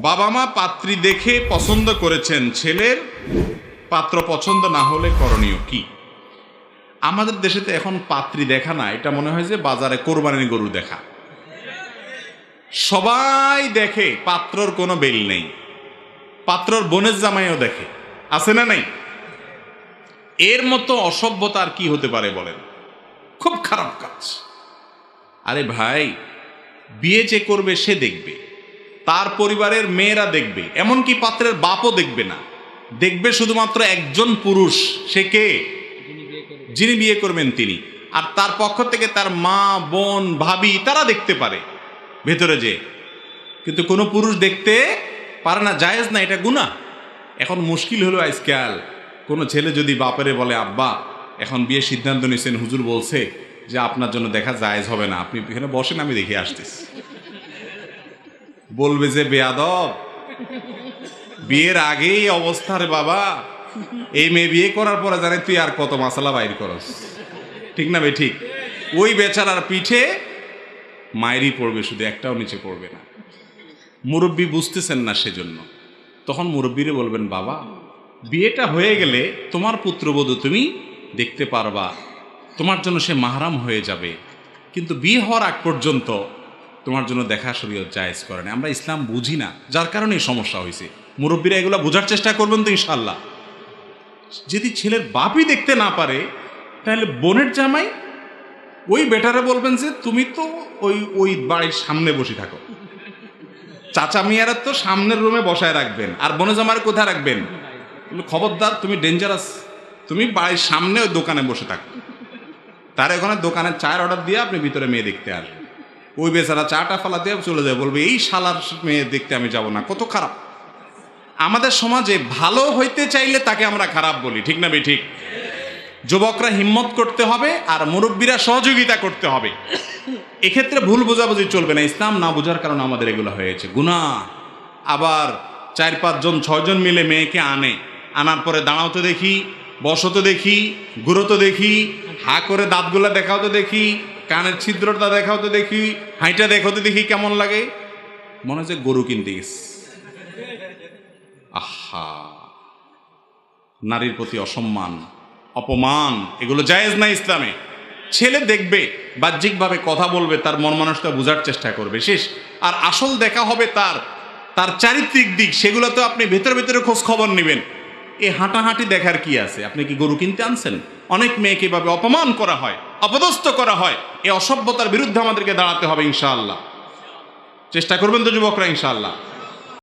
বাবা মা পাত্রী দেখে পছন্দ করেছেন ছেলের পাত্র পছন্দ না হলে করণীয় কি? আমাদের দেশে তো এখন পাত্রী দেখা না, এটা মনে হয় যে বাজারে কোরবানির গরু দেখা। সবাই দেখে পাত্রর কোনো বেল নেই। পাত্রর বোনের জামাইও দেখে। আছে না নাই? এর মতো অসভ্যতা আর কি হতে পারে বলেন? খুব খারাপ কাজ। আরে ভাই, বিয়ে যে করবে সে দেখবে। তার পরিবারের মেয়েরা দেখবে এমনকি পাত্রের বাপও দেখবে না। দেখবে শুধুমাত্র একজন পুরুষ সে কে? যিনি বিয়ে করবেন। তিনি। আর তার পক্ষ থেকে তার মা বোন ভাবি তারা দেখতে পারে ভেতরে যে। কিন্তু কোনো পুরুষ দেখতে পারে না জায়েজ না এটা গুণা এখন মুশকিল হলো আজকাল। কোনো ছেলে যদি বাপেরে বলে আব্বা এখন বিয়ে সিদ্ধান্ত নিয়েছেন হুজুর বলছে যে আপনার জন্য দেখা জায়েজ হবে না। আপনি এখানে বসেন আমি দেখে আসতেছি। বলবে যে বেয়াদব। বিয়ের আগেই অবস্থা রে বাবা। এই মেয়ে বিয়ে করার পরে জানে তুই আর কত মশলা বাইর করস। ঠিক না বে, ঠিক? ওই বেচারার পিঠে মায়েরই পড়বে শুধু, একটাও নিচে পড়বে না। মুরব্বী বুঝতেছেন না সেজন্য। তখন মুরব্বীরে বলবেন, বাবা, বিয়েটা হয়ে গেলে তোমার পুত্রবধূ তুমি দেখতে পারবা। তোমার জন্য সে মাহারাম হয়ে যাবে। কিন্তু বিয়ে হওয়ার আগ পর্যন্ত তোমার জন্য দেখা শরীয়ত জায়েজ করে না আমরা ইসলাম বুঝি না, যার কারণে এই সমস্যা হয়েছে। মুরব্বীরা এগুলো বোঝার চেষ্টা করবেন তো ইনশাল্লাহ যদি ছেলের বাপই দেখতে না পারে, তাহলে বোনের জামাই ওই বেটারে বলবেন যে, তুমি তো ওই ওই বাড়ির সামনে বসে থাকো। চাচা মিয়ারা তো সামনের রুমে বসায় রাখবেন, আর বনে জামার কোথায় রাখবেন? খবরদার, তুমি ডেঞ্জারাস তুমি বাড়ির সামনে ওই দোকানে বসে থাকো। তার ওখানে দোকানে চায়ের অর্ডার দিয়ে আপনি ভিতরে মেয়ে দেখতে আসবেন। ওই বেচারা চাটা ফালা দিয়ে চলে যায়, বলবে, এই শালার মেয়ে দেখতে আমি যাব না, কত খারাপ। আমাদের সমাজে ভালো হইতে চাইলে তাকে আমরা খারাপ বলি, ঠিক না বে ঠিক। যুবকরা হিম্মত করতে হবে আর মুরব্বীরা সহযোগিতা করতে হবে। এক্ষেত্রে ভুল বোঝাবুঝি চলবে না, ইসলাম না বোঝার কারণে আমাদের এগুলো হয়েছে। গুণা আবার চার পাঁচজন ছয়জন মিলে মেয়েকে আনে। আনার পরে দাঁড়াতে দেখি বসতে দেখি ঘুরোতে দেখি, হা করে দাঁতগুলা দেখাও তো দেখি কানের ছিদ্রটা দেখাও তো দেখি হাইটা দেখাতে দেখি কেমন লাগে। মনে হচ্ছে গরু কিনতে গেছে। আহা, নারীর প্রতি অসম্মান, অপমান, এগুলো জায়েজ না ইসলামে? ছেলে দেখবে, বাহ্যিকভাবে কথা বলবে, তার মন মানুষটা বোঝার চেষ্টা করবে, শেষ। আর আসল দেখা হবে তার তার চারিত্রিক দিক, সেগুলো তো আপনি ভেতরে ভেতরে খোঁজ খবর নেবেন। এ হাঁটাহাঁটি দেখার কি আছে? আপনি কি গরু কিনতে আনছেন? অনেক মেয়েকে এভাবে অপমান করা হয়, অপদস্থ করা হয়। এই অসভ্যতার বিরুদ্ধে আমাদেরকে দাঁড়াতে হবে ইনশাআল্লাহ। চেষ্টা করবেন তো যুবকরা ইনশাআল্লাহ।